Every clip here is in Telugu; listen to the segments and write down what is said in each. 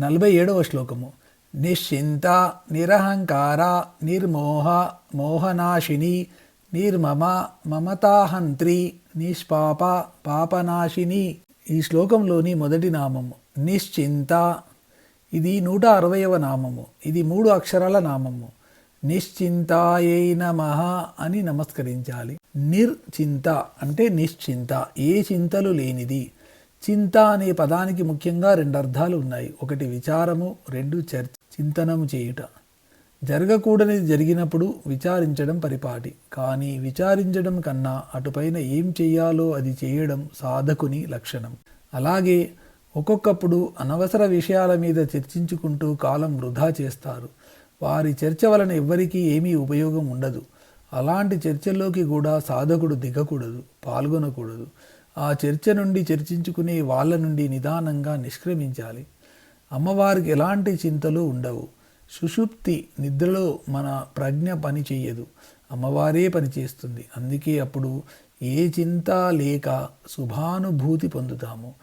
నలభై ఏడవ శ్లోకము. నిశ్చింత నిరహంకార నిర్మోహ మోహనాశిని నిర్మమ మమతాహంత్రి నిష్పాప పాపనాశిని. ఈ శ్లోకంలోని మొదటి నామము. నిశ్చింత. ఇది నూట అరవయవ నామము. ఇది మూడు అక్షరాల నామము. నిశ్చింతాయై నమ అని నమస్కరించాలి. నిర్చింత అంటే నిశ్చింత. ఏ చింతలు లేనిది. చింత అనే పదానికి ముఖ్యంగా రెండు అర్థాలు ఉన్నాయి. ఒకటి విచారము రెండు చర్చ చింతనము చేయుట. జరగకూడనిది జరిగినప్పుడు విచారించడం పరిపాటి. కానీ విచారించడం కన్నా అటుపైన ఏం చెయ్యాలో అది చేయడం సాధకుని లక్షణం. అలాగే ఒక్కొక్కప్పుడు అనవసర విషయాల మీద చర్చించుకుంటూ కాలం వృధా చేస్తారు. వారి చర్చ వలన ఎవ్వరికీ ఏమీ ఉపయోగం ఉండదు. అలాంటి చర్చల్లోకి కూడా సాధకుడు దిగకూడదు పాల్గొనకూడదు. ఆ చర్చ నుండి చర్చించుకునే వాళ్ళ నుండి నిదానంగా నిష్క్రమించాలి. అమ్మవారికి ఎలాంటి చింతలు ఉండవు. సుషుప్తి నిద్రలో మన ప్రజ్ఞ పని చెయ్యదు. అమ్మవారే పనిచేస్తుంది అందుకే అప్పుడు ఏ చింత లేక శుభానుభూతి పొందుతాము.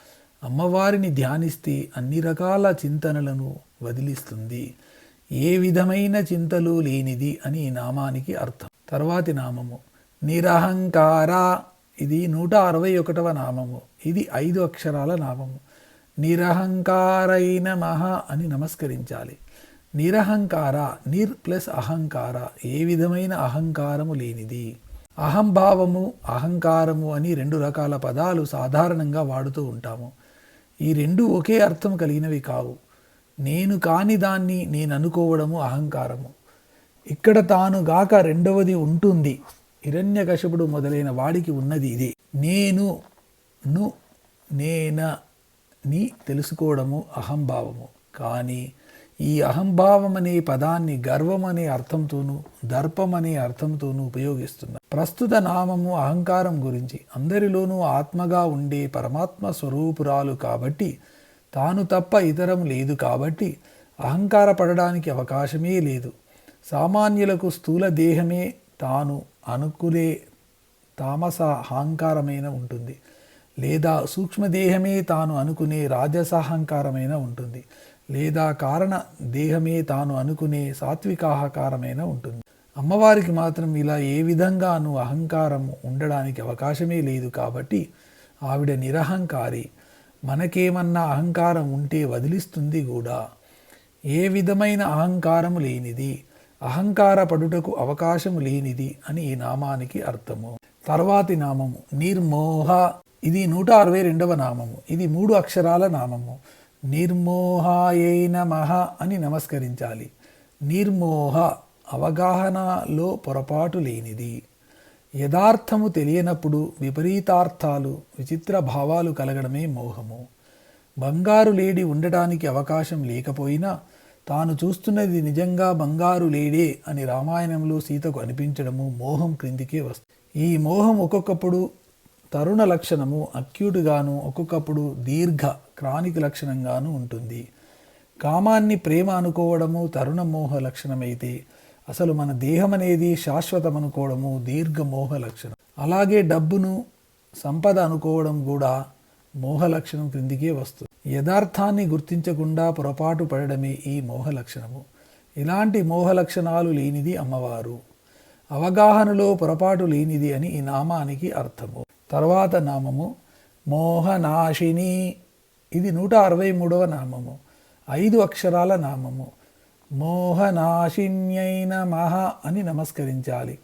అమ్మవారిని ధ్యానిస్తే అన్ని రకాల చింతనలను వదిలిస్తుంది. ఏ విధమైన చింతలు లేనిది అని ఈ నామానికి అర్థం. తర్వాతి నామము. నిరహంకార ఇది నూట అరవై ఒకటవ నామము. ఇది ఐదు అక్షరాల నామము. నిరహంకారైన మహా అని నమస్కరించాలి. నిరహంకార నిర్ ప్లస్ అహంకార ఏ విధమైన అహంకారము లేనిది. అహంభావము అహంకారము అని రెండు రకాల పదాలు సాధారణంగా వాడుతూ ఉంటాము. ఈ రెండు ఒకే అర్థం కలిగినవి కావు. నేను కాని దాన్ని నేను అనుకోవడము అహంకారము. ఇక్కడ తాను గాక రెండవది ఉంటుంది. హిరణ్యకశపుడు మొదలైన వాడికి ఉన్నది ఇదే. నేను ను నేన ని తెలుసుకోవడము అహంభావము. కానీ ఈ అహంభావం అనే పదాన్ని గర్వం అనే అర్థంతోనూ దర్పం అనే అర్థంతోనూ ఉపయోగిస్తున్నారు ప్రస్తుత నామము అహంకారం గురించి. అందరిలోనూ ఆత్మగా ఉండే పరమాత్మ స్వరూపురాలు కాబట్టి తాను తప్ప ఇతరం లేదు కాబట్టి అహంకార పడడానికి అవకాశమే లేదు. సామాన్యులకు స్థూల దేహమే తాను. అనుకునే తామస అహంకారమైన ఉంటుంది. లేదా సూక్ష్మదేహమే తాను అనుకునే రాజసాహంకారమైన ఉంటుంది. లేదా కారణ దేహమే తాను అనుకునే సాత్వికాహకారమైన ఉంటుంది. అమ్మవారికి మాత్రం ఇలా ఏ విధంగానూ అహంకారం ఉండడానికి అవకాశమే లేదు కాబట్టి ఆవిడ నిరహంకారి. మనకేమన్నా అహంకారం ఉంటే వదిలిస్తుంది కూడా. ఏ విధమైన అహంకారం లేనిది. అహంకార పడుటకు అవకాశము లేనిది అని ఈ నామానికి అర్థము. తర్వాతి నామము నిర్మోహ. ఇది నూట అరవై రెండవ నామము. ఇది మూడు అక్షరాల నామము. నిర్మోహాయే నమః అని నమస్కరించాలి. నిర్మోహ అవగాహనలో పొరపాటు లేనిది. యథార్థము తెలియనప్పుడు విపరీతార్థాలు విచిత్ర భావాలు కలగడమే మోహము. బంగారు లేడి ఉండటానికి అవకాశం లేకపోయినా తాను చూస్తున్నది నిజంగా బంగారు లేడే అని రామాయణంలో సీతకు అనిపించడము మోహం క్రిందికే వస్తుంది ఈ మోహం ఒక్కొక్కప్పుడు తరుణ లక్షణము అక్యూట్గాను ఒక్కొక్కప్పుడు దీర్ఘ క్రానిక్ లక్షణంగాను ఉంటుంది. కామాన్ని ప్రేమ అనుకోవడము తరుణ మోహ లక్షణమైతే అసలు మన దేహం అనేది శాశ్వతం అనుకోవడము దీర్ఘ మోహ లక్షణం. అలాగే డబ్బును సంపద అనుకోవడం కూడా మోహలక్షణం క్రిందికే వస్తుంది. యథార్థాన్ని గుర్తించకుండా పొరపాటు పడడమే ఈ మోహలక్షణము. ఇలాంటి మోహలక్షణాలు లేనిది అమ్మవారు. అవగాహనలో పొరపాటు లేనిది అని ఈ నామానికి అర్థము. తర్వాత నామము మోహనాశిని. ఇది నూట అరవై మూడవ నామము. ఐదు అక్షరాల నామము. మోహనాశిన్యైన మహ అని నమస్కరించాలి.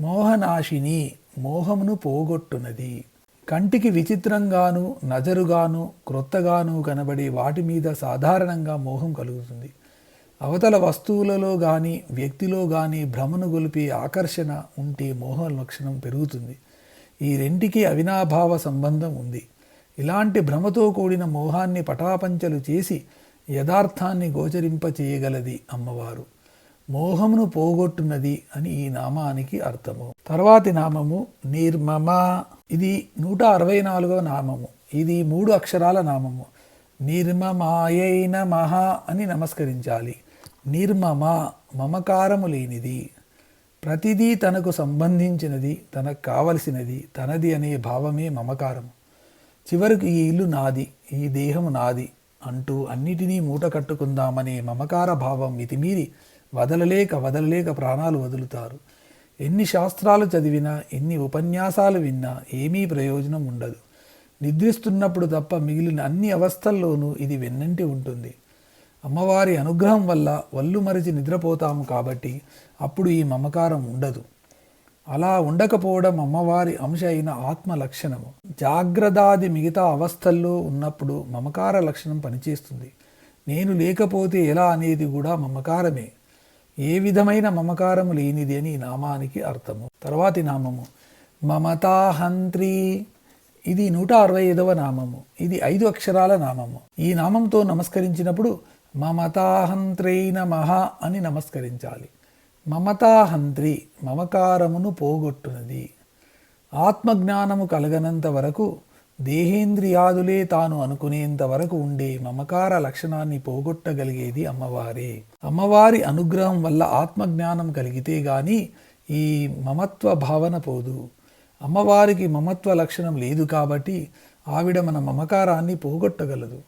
మోహనాశిని మోహమును పోగొట్టునది. కంటికి విచిత్రంగాను నజరుగాను క్రొత్తగాను కనబడే వాటి మీద సాధారణంగా మోహం కలుగుతుంది. అవతల వస్తువులలో కానీ వ్యక్తిలో కానీ భ్రమను గొలిపే ఆకర్షణ ఉంటే మోహ లక్షణం పెరుగుతుంది. ఈ రెంటికి అవినాభావ సంబంధం ఉంది. ఇలాంటి భ్రమతో కూడిన మోహాన్ని పటాపంచలు చేసి యథార్థాన్ని గోచరింపచేయగలది అమ్మవారు. మోహమును పోగొట్టున్నది అని ఈ నామానికి అర్థము. తర్వాతి నామము నిర్మమ. ఇది నూట అరవై నాలుగవ నామము. ఇది మూడు అక్షరాల నామము. నిర్మమాయైన మహా అని నమస్కరించాలి. నిర్మమ మమకారము లేనిది. ప్రతిదీ తనకు సంబంధించినది తనకు కావలసినది తనది అనే భావమే మమకారము. చివరికి ఈ ఇల్లు నాది ఈ దేహము నాది అంటూ అన్నిటినీ మూట కట్టుకుందామనే మమకార భావం మితిమీరి వదలలేక వదలలేక ప్రాణాలు వదులుతారు. ఎన్ని శాస్త్రాలు చదివినా ఎన్ని ఉపన్యాసాలు విన్నా ఏమీ ప్రయోజనం ఉండదు. నిద్రిస్తున్నప్పుడు తప్ప మిగిలిన అన్ని అవస్థల్లోనూ ఇది వెన్నంటి ఉంటుంది. అమ్మవారి అనుగ్రహం వల్ల వల్లు మరిచి నిద్రపోతాము కాబట్టి అప్పుడు ఈ మమకారం ఉండదు. అలా ఉండకపోవడం అమ్మవారి అంశ అయిన ఆత్మ లక్షణము. జాగ్రదాది మిగతా అవస్థల్లో ఉన్నప్పుడు మమకార లక్షణం పనిచేస్తుంది. నేను లేకపోతే ఎలా అనేది కూడా మమకారమే. ఏ విధమైన మమకారము లేనిది అని ఈ నామానికి అర్థము. తర్వాతి నామము మమతాహంత్రి. ఇది నూట అరవై ఐదవ నామము. ఇది ఐదు అక్షరాల నామము. ఈ నామంతో నమస్కరించినప్పుడు మమతాహంత్రై నమః అని నమస్కరించాలి. మమతాహంత్రి మమకారమును పోగొట్టునది. ఆత్మజ్ఞానము కలగనంత వరకు దేహేంద్రియాదులే తాను అనుకునేంత వరకు ఉండే మమకార లక్షణాన్ని పోగొట్టగలిగేది అమ్మవారే. అమ్మవారి అనుగ్రహం వల్ల ఆత్మజ్ఞానం కలిగితే గాని ఈ మమత్వ భావన పోదు. అమ్మవారికి మమత్వ లక్షణం లేదు కాబట్టి ఆవిడ మన మమకారాన్ని పోగొట్టగలదు.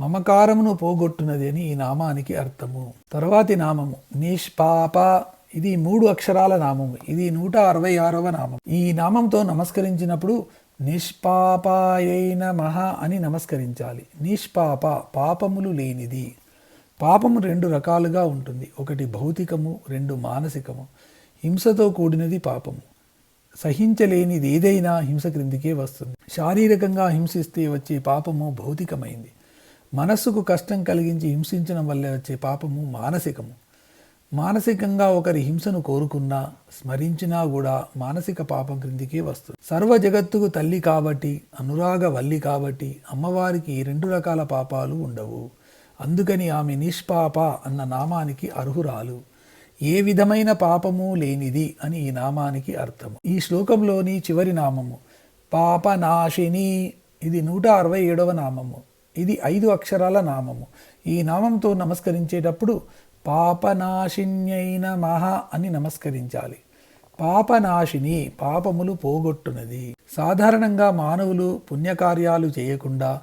మమకారమును పోగొట్టునది అని ఈ నామానికి అర్థము. తర్వాతి నామము నిష్పాప. ఇది మూడు అక్షరాల నామము. ఇది నూట అరవై ఆరవ నామం. ఈ నామంతో నమస్కరించినప్పుడు నిష్పాపాయైన నమ అని నమస్కరించాలి. నిష్పాప పాపములు లేనిది. పాపము రెండు రకాలుగా ఉంటుంది. ఒకటి భౌతికము రెండు మానసికము. హింసతో కూడినది పాపము. సహించలేనిది ఏదైనా హింస క్రిందికే వస్తుంది. శారీరకంగా హింసిస్తే వచ్చే పాపము భౌతికమైంది. మనస్సుకు కష్టం కలిగించి హింసించడం వల్ల వచ్చే పాపము మానసికము. మానసికంగా ఒకరి హింసను కోరుకున్నా స్మరించినా కూడా మానసిక పాపం క్రిందికే వస్తుంది. సర్వ జగత్తుకు తల్లి కాబట్టి అనురాగ వల్లి కాబట్టి అమ్మవారికి ఈ రెండు రకాల పాపాలు ఉండవు. అందుకని ఆమె నిష్పాప అన్న నామానికి అర్హురాలు. ఏ విధమైన పాపము లేనిది అని ఈ నామానికి అర్థము. ఈ శ్లోకంలోని చివరి నామము పాపనాశిని ఇది నూట అరవై ఏడవ నామము. ఇది ఐదు అక్షరాల నామము. ఈ నామంతో నమస్కరించేటప్పుడు పాపనాశిన్యైన మహ అని నమస్కరించాలి. పాపనాశిని పాపములు పోగొట్టునది. సాధారణంగా మానవులు పుణ్యకార్యాలు చేయకుండా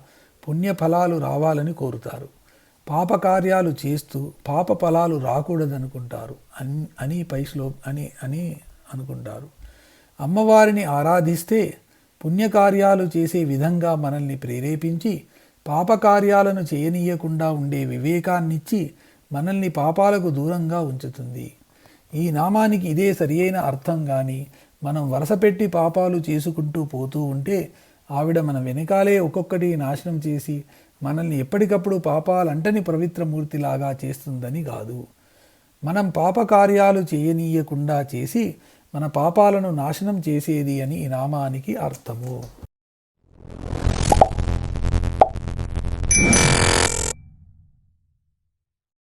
పుణ్యఫలాలు రావాలని కోరుతారు. పాపకార్యాలు చేస్తూ పాప ఫలాలు రాకూడదనుకుంటారు అన్ అని పై శ్లో అని అని అనుకుంటారు. అమ్మవారిని ఆరాధిస్తే పుణ్యకార్యాలు చేసే విధంగా మనల్ని ప్రేరేపించి పాపకార్యాలను చేయనీయకుండా ఉండే వివేకాన్నిచ్చి మనల్ని పాపాలకు దూరంగా ఉంచుతుంది. ఈ నామానికి ఇదే సరియైన అర్థం కానీ మనం వరసపెట్టి పాపాలు చేసుకుంటూ పోతూ ఉంటే ఆవిడ మన వెనకాలే ఒక్కొక్కటి నాశనం చేసి మనల్ని ఎప్పటికప్పుడు పాపాలంటని పవిత్రమూర్తిలాగా చేస్తుందని కాదు. మనం పాపకార్యాలు చేయనీయకుండా చేసి మన పాపాలను నాశనం చేసేది అని ఈ నామానికి అర్థము.